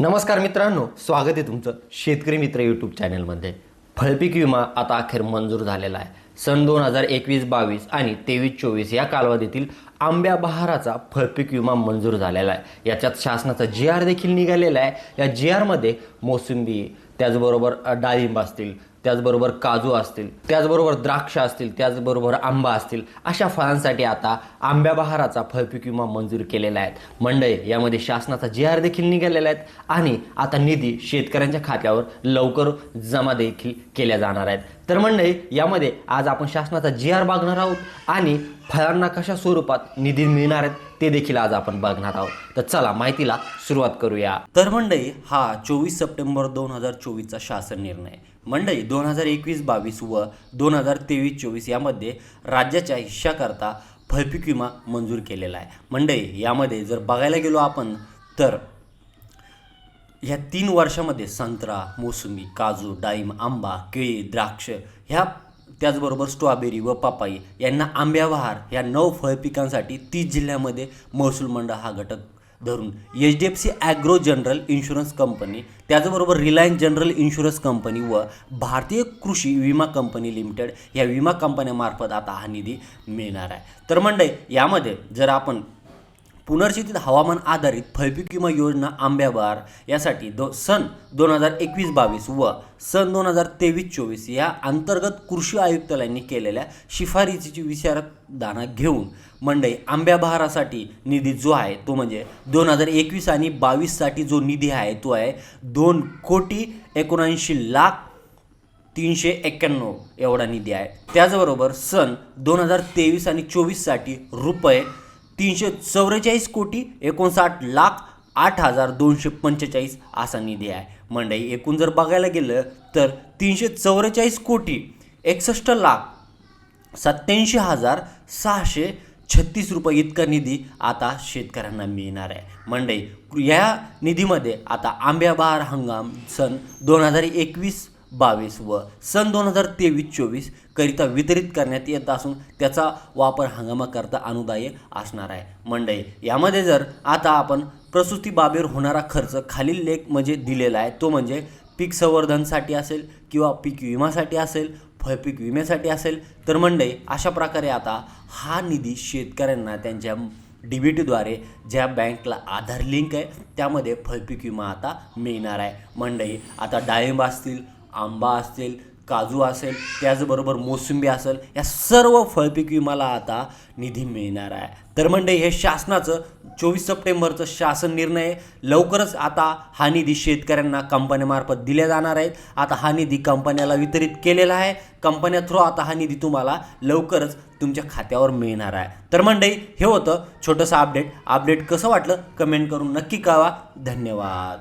नमस्कार मित्रांनो स्वागत आहे तुमचं शेतकरी मित्र यूट्यूब चॅनलमध्ये. फळपीक विमा आता अखेर मंजूर झालेला आहे. सन दोन हजार एकवीस बावीस आणि तेवीस चोवीस या कालावधीतील आंब्या बहाराचा फळपीक विमा मंजूर झालेला आहे. याच्यात शासनाचा जी आर देखील निघालेला आहे. या जी आरमध्ये मोसंबी त्याचबरोबर डाळिंब असतील त्याचबरोबर काजू असतील त्याचबरोबर द्राक्ष असतील त्याचबरोबर आंबा असतील अशा फळांसाठी आता आंब्या बहाराचा फळपीक विमा मंजूर केलेला आहे. मंडई यामध्ये शासनाचा जी आर देखील निघालेला आहेत आणि आता निधी शेतकऱ्यांच्या खात्यावर लवकर जमा देखील केल्या जाणार आहेत. तर मंडळी यामध्ये आज आपण शासनाचा जी आर बघणार आहोत आणि फळांना कशा स्वरूपात निधी मिळणार आहेत ते देखील आज आपण बघणार आहोत. तर चला माहितीला सुरुवात करूया. तर मंडई हा चोवीस सप्टेंबर दोन हजार चोवीसचा शासन निर्णय. मंडई दोन हजार एकवीस बावीस व दोन हजार तेवीस चोवीस यामध्ये राज्याच्या हिश्श्याकरता फळपीक विमा मंजूर केलेला आहे. मंडई यामध्ये जर बघायला गेलो आपण तर ह्या तीन वर्षामध्ये संत्रा मोसंबी काजू डाळिंब आंबा केळी द्राक्ष ह्या त्याचबरोबर स्ट्रॉबेरी व पपाई यांना आंब्यावहार ह्या नऊ फळपिकांसाठी तीस जिल्ह्यामध्ये महसूल मंडळ हा घटक धरून H D F C agro general insurance company त्याचबरोबर रिलायन्स जनरल इन्शुरन्स कंपनी व भारतीय कृषी विमा कंपनी लिमिटेड या विमा कंपन्यामार्फत आता हा निधी मिळणार आहे. तर मंडळी यामध्ये जर आपण पुनर्चित हवामान आधारित फळपीक विमा योजना आंब्याबार यासाठी दो सन दोन हजार एकवीस बावीस व सन दोन हजार तेवीस चोवीस या अंतर्गत कृषी आयुक्तालयांनी केलेल्या शिफारसीची विचारधाना घेऊन मंडई आंब्याबहारासाठी निधी जो आहे तो म्हणजे दोन हजार एकवीस आणि बावीससाठी जो निधी आहे तो आहे दोन कोटी एकोणऐंशी लाख तीनशे एक्क्याण्णव एवढा निधी आहे. त्याचबरोबर सन दोन हजार तेवीस आणि चोवीससाठी रुपये तीनशे चौवेचाळीस कोटी एकोणसाठ लाख आठ हजार दोनशे पंचेचाळीस असा निधी आहे. मंडई एकूण जर बघायला गेलं तर तीनशे चौवेचाळीस कोटी एकसष्ट लाख सत्याऐंशी हजार सहाशे छत्तीस रुपये इतका निधी आता शेतकऱ्यांना मिळणार आहे. मंडई या निधीमध्ये आता आंब्याबार हंगाम सन दोन हजार एकवीस बावीस व सन दोन हजार तेवीस चोवीस करिता वितरित करण्यात येत असून त्याचा वापर हंगामाकरता अनुदायी असणार आहे. मंडई यामध्ये जर आता आपण प्रसूती बाबीवर होणारा खर्च खालील लेख म्हणजे दिलेला आहे तो म्हणजे पीक संवर्धनसाठी असेल किंवा पीक विमासाठी असेल फळपीक विम्यासाठी असेल तर मंडई अशा प्रकारे आता हा निधी शेतकऱ्यांना त्यांच्या डी बी टीद्वारे ज्या बँकला आधार लिंक आहे त्यामध्ये फळपीक विमा आता मिळणार आहे. मंडई आता डाळिंब असतील आंबा असेल काजू असेल त्याचबरोबर मोसंबी असेल या सर्व फळपीक विमाला आता निधी मिळणार आहे. तर म्हणजे हे शासनाचं चोवीस सप्टेंबरचं शासन निर्णय आहे. लवकरच आता हा निधी शेतकऱ्यांना कंपन्यामार्फत दिल्या जाणार आहेत. आता हा निधी कंपन्याला वितरित केलेला आहे. कंपन्या थ्रू आता हा निधी तुम्हाला लवकरच तुमच्या खात्यावर मिळणार आहे. तर मंडई हे होतं छोटंसं अपडेट अपडेट कसं वाटलं? कमेंट करून नक्की कळवा. धन्यवाद.